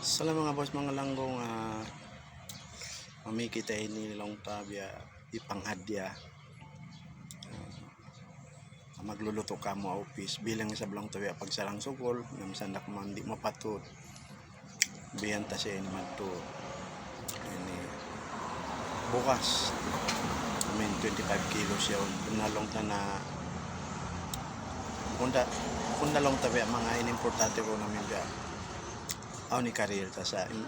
Sa mga boss mga langgong uh, mamikita ini long tabya ipanghadya uh, magluluto ka mo office bilang sa blang tabya pagsarang sugol ngam sandak man di mapatud biyanta siya ini madto ini bukas I mean 25 kilos yun punalong ta na kunda punalong tabya mga inimportante ko namin biya aw ni career ta sa in,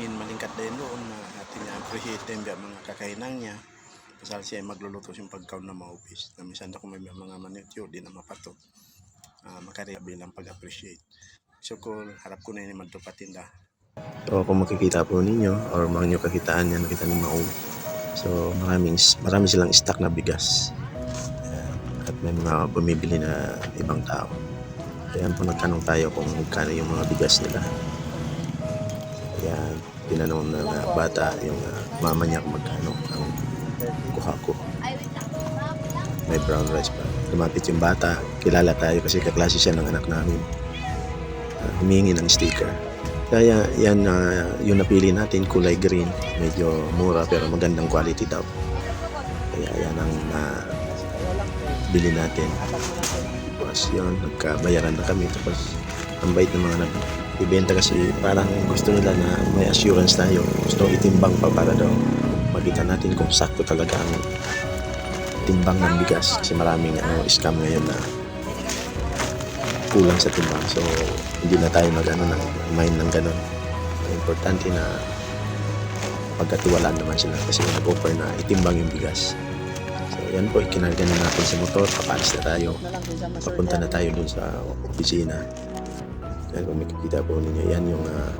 in malingkat din doon na atin niya appreciate mga kakainang niya. Pasal siya magluluto siyang pagkaon na maupis na minsan ako may mga manityo di na mapato uh, makareer bilang pag-appreciate. So kung harap ko na yun magtupatinda So kung makikita po ninyo or mga nyo kakitaan yan nakita ni Maong so maraming marami silang stock na bigas. At may mga bumibili na ibang tao kaya po nagtanong tayo kung magkano yung mga bigas nila. Kaya tinanong ng uh, bata yung uh, mama niya kung magkano ang kuha ko. May brown rice pa. Lumapit yung bata. Kilala tayo kasi kaklase siya ng anak namin. Uh, humingi ng sticker. Kaya yan uh, yung napili natin kulay green. Medyo mura pero magandang quality daw. Kaya yan ang uh, bili natin. Tapos yun, nagkabayaran na kami. Tapos ang bait ng mga nagbibenta kasi parang gusto nila na may assurance tayo. Gusto itimbang pa para daw makita natin kung sakto talaga ang timbang ng bigas. Kasi maraming ano, scam ngayon na kulang sa timbang. So hindi na tayo mag ano, ng mind ng ganun. Importante na pagkatiwalaan naman sila kasi nag-offer na itimbang yung bigas. So yan po, ikinarga na natin sa motor, papalis na tayo. Papunta na tayo dun sa opisina. Yan kung makikita po ninyo, yan yung ah,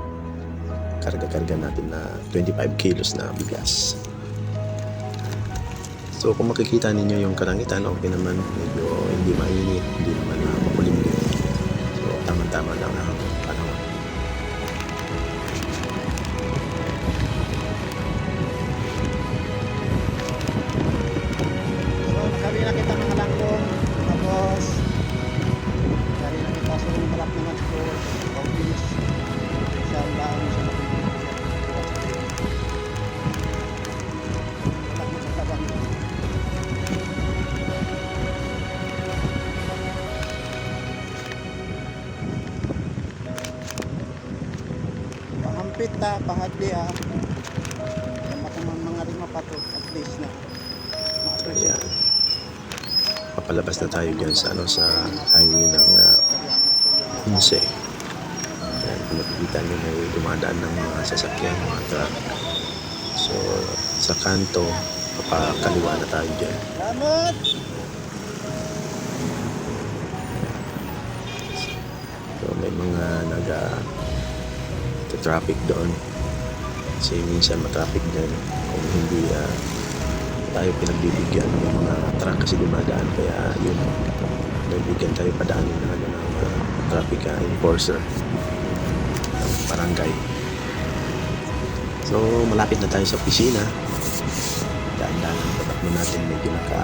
karga-karga natin na 25 kilos na bigas. So kung makikita ninyo yung karangitan, okay naman, medyo hindi mainit, hindi naman uh, makulimlim. So tama-tama lang ang panahon. Pahampit ta, pahadli ha. Sa mga rima pato, at least na. Ma-appreciate. Ayan. Papalabas na tayo dyan sa, ano, sa highway ng uh, Hunse. Ayan, kung makikita nyo may dumadaan ng mga sasakyan, mga truck. So, sa kanto, papakaliwa na tayo dyan. Salamat! So, may mga naga traffic doon. Kasi minsan matraffic din kung hindi ah, tayo pinagbibigyan ng mga truck kasi dumadaan. Kaya yun, nabigyan tayo padaanin ng, ano, ng ah, traffic ah, enforcer ng barangay. So, malapit na tayo sa opisina. Daan-daan ang tatakbo natin medyo naka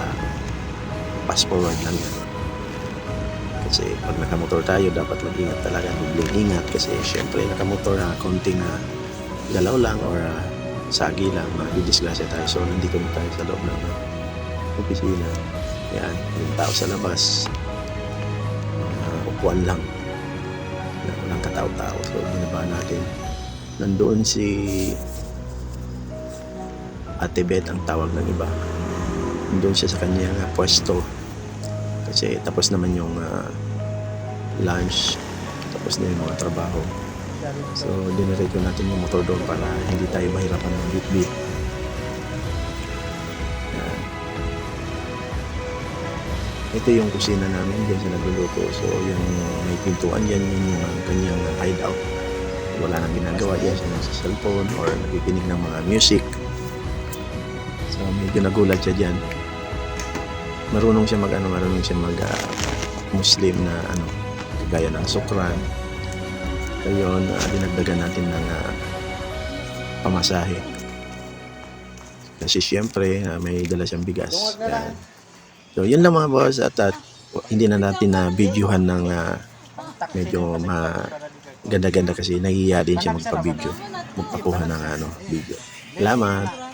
fast forward lang yan. Kasi pag nakamotor tayo, dapat mag-ingat talaga. Biglang ingat kasi syempre nakamotor na konting na galaw lang or ah, sagi lang, madidisgrasya tayo. So, nandito na tayo sa loob ng ah, opisina. Yan, yung tao sa labas, mga upuan lang. Na walang katao-tao. So, binaba natin. Nandoon si Ate Beth ang tawag ng iba. Nandoon siya sa kanyang ah, pwesto kasi tapos naman yung ah, lunch. Tapos na yung mga trabaho. So diniretso natin yung motor doon para hindi tayo mahirapan ng bit-bit. Yan. ito yung kusina namin diyan sa nagluluto. So yung may pintuan yan yun yung ah, kanyang hideout. Wala nang ginagawa diyan siya nasa cellphone or nakikinig ng mga music. So medyo nagulat siya diyan marunong siya mag ano, marunong siya mag ah, Muslim na ano, gaya ng sukran. So yun, ah, dinagdagan natin ng ah, pamasahe. Kasi siyempre, ah, may dala siyang bigas. Yan. So yun lang mga boss at, at hindi na natin na videohan ng ah, medyo ma ganda-ganda kasi nahihiya din siya magpa-video. Magpakuha ng ano, video. Salamat.